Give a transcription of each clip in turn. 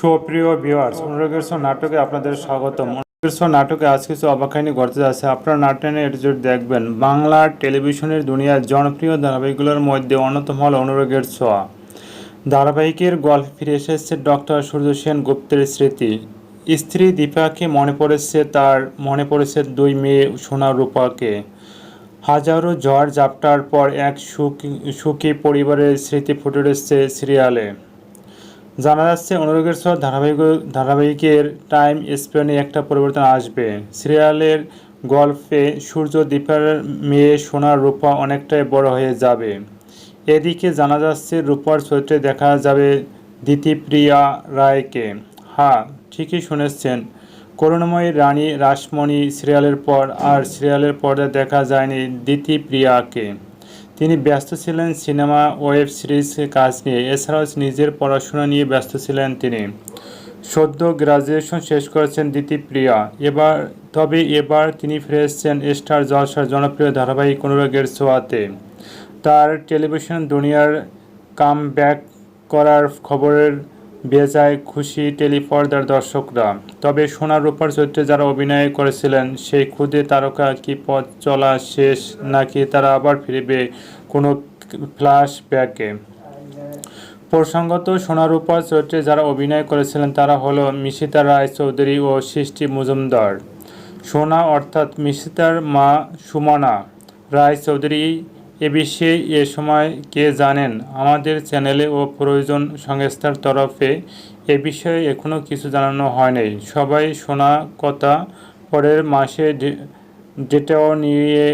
সুপ্রিয় ভিউয়ার্স অনুরাগের সহ নাটকে আপনাদের স্বাগতম। অনুরাগের নাটকে আজ কিছু অবাক ঘটতে যাচ্ছে। আপনারা নাটনের এপিসোড দেখবেন, বাংলা টেলিভিশনের দুনিয়ার জনপ্রিয় ধারাবাহিকগুলোর মধ্যে অন্যতম হল অনুরাগের ছোঁয়া। ধারাবাহিকের গল্প ফিরে এসেছে ডক্টর সূর্য সেন গুপ্তের স্মৃতি। স্ত্রী দীপাকে মনে পড়েছে তার, মনে পড়েছে দুই মেয়ে সোনা রূপাকে। হাজারো ঝড় ঝাপটার পর এক সুখী সুখী পরিবারের স্মৃতি ফুটে উঠেছে সিরিয়ালে। জানা যাচ্ছে অনুরাগের ছোঁয়া ধারাবাহিক ধারাবাহিকের টাইম স্পেনে একটা পরিবর্তন আসবে। সিরিয়ালের গল্পে সূর্য দীপার মেয়ে সোনার রূপা অনেকটাই বড় হয়ে যাবে। এদিকে জানা যাচ্ছে, রূপার চরিত্রে দেখা যাবে দিতিপ্রিয়া রায়কে। হ্যাঁ ঠিকই শুনেছেন। করুণাময়ী রানী রাসমণি সিরিয়ালের পর আর সিরিয়ালের পর্দায় দেখা যায়নি দিতিপ্রিয়াকে তিনি ব্যস্ত ছিলেন সিনেমা, ওয়েব সিরিজ, কাজ নিয়ে। এছাড়াও নিজের পড়াশোনা নিয়ে ব্যস্ত ছিলেন তিনি। সদ্য গ্রাজুয়েশন শেষ করেছেন দিতিপ্রিয়া এবার, তবে এবার তিনি ফিরে এসেছেন স্টার জলসার জনপ্রিয় ধারাবাহিক অনুরাগের ছোঁয়াতে। তার টেলিভিশন দুনিয়ার কাম ব্যাক করার খবরের বেজায় খুশি টেলিপর্দার দর্শকরা। তবে সোনার রূপার চরিত্রে যারা অভিনয় করেছিলেন, সেই ক্ষুদে তারকা কি পথ চলা শেষ, নাকি তারা আবার ফিরবে কোনো ফ্ল্যাশ ব্যাকে প্রসঙ্গত সোনারূপার চরিত্রে যারা অভিনয় করেছিলেন, তারা হলো মিশিতা রায় চৌধুরী ও সৃষ্টি মজুমদার। সোনা অর্থাৎ মিশিতার মা সুমনা রায় চৌধুরী এ বিষয়ে এ সময় কে জানেন? আমাদের চ্যানেলে ও প্রয়োজন সংস্থার তরফে এ বিষয়ে এখনও কিছু জানানো হয়নি। সবাই শোনা কথা পরের মাসে ডেটাও নিয়ে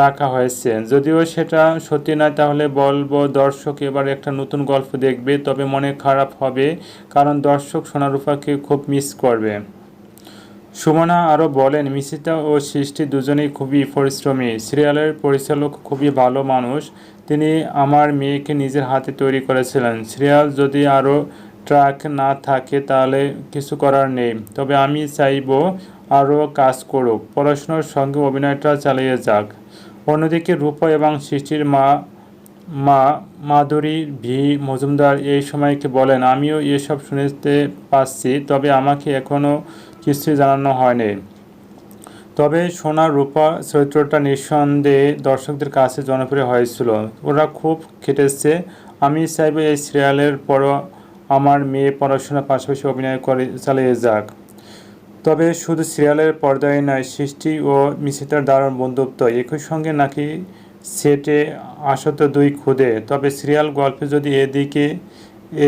রাখা হয়েছে। যদিও সেটা সত্যি নয়, তাহলে বলব দর্শক এবার একটা নতুন গল্প দেখবে, তবে মনে খারাপ হবে, কারণ দর্শক সোনারূপাকে খুব মিস করবে। সুমনা আরও বলেন, মিশিতা ও সৃষ্টি দুজনেই খুবই পরিশ্রমী। সিরিয়ালের পরিচালক খুবই ভালো মানুষ। তিনি আমার মেয়েকে নিজের হাতে তৈরি করেছিলেন। সিরিয়াল যদি আরও ট্র্যাক না থাকে তাহলে কিছু করার নেই। তবে আমি চাইব আরও কাজ করুক। পড়াশোনার সঙ্গে অভিনয়টা চালিয়ে যাক। অন্যদিকে রূপা এবং সৃষ্টির মা মা মাধুরী ভি মজুমদার এই সময়কে বলেন, আমিও এসব শুনতে পাচ্ছি, তবে আমাকে এখনও কিছুই জানানো হয়নি। তবে সোনা রূপা চরিত্রটা নিঃসন্দেহে দর্শকদের কাছে জনপ্রিয় হয়েছিল। ওরা খুব খেটেছে। আমি চাইব এই সিরিয়ালের পরও আমার মেয়ে পড়াশোনার পাশাপাশি অভিনয় করে চালিয়ে যাক। তবে শুধু সিরিয়ালের পর্দায় নয়, সৃষ্টি ও মিশিতার দারুণ বন্ধুত্ব। একই সঙ্গে নাকি সেটে আসত দুই খুদে। তবে সিরিয়াল গল্পে যদি এদিকে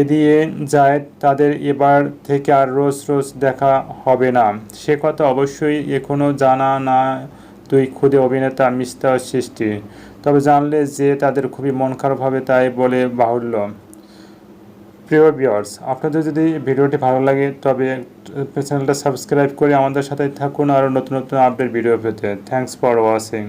এদিয়ে যায়, তাদের এবার থেকে আর রোজ রোজ দেখা হবে না। সে কথা অবশ্যই এখনও জানা না দুই খুদে অভিনেতা মিস্তা ও সৃষ্টি। তবে জানলে যে তাদের খুবই মন খারাপ হবে তাই বলে বাহুল্য। প্রিয় ভিউয়ার্স আপনাদের যদি ভিডিওটি ভালো লাগে, তবে চ্যানেলটা সাবস্ক্রাইব করে আমাদের সাথে থাকুন আরও নতুন নতুন আপডেট ভিডিও পেতে। Thanks for watching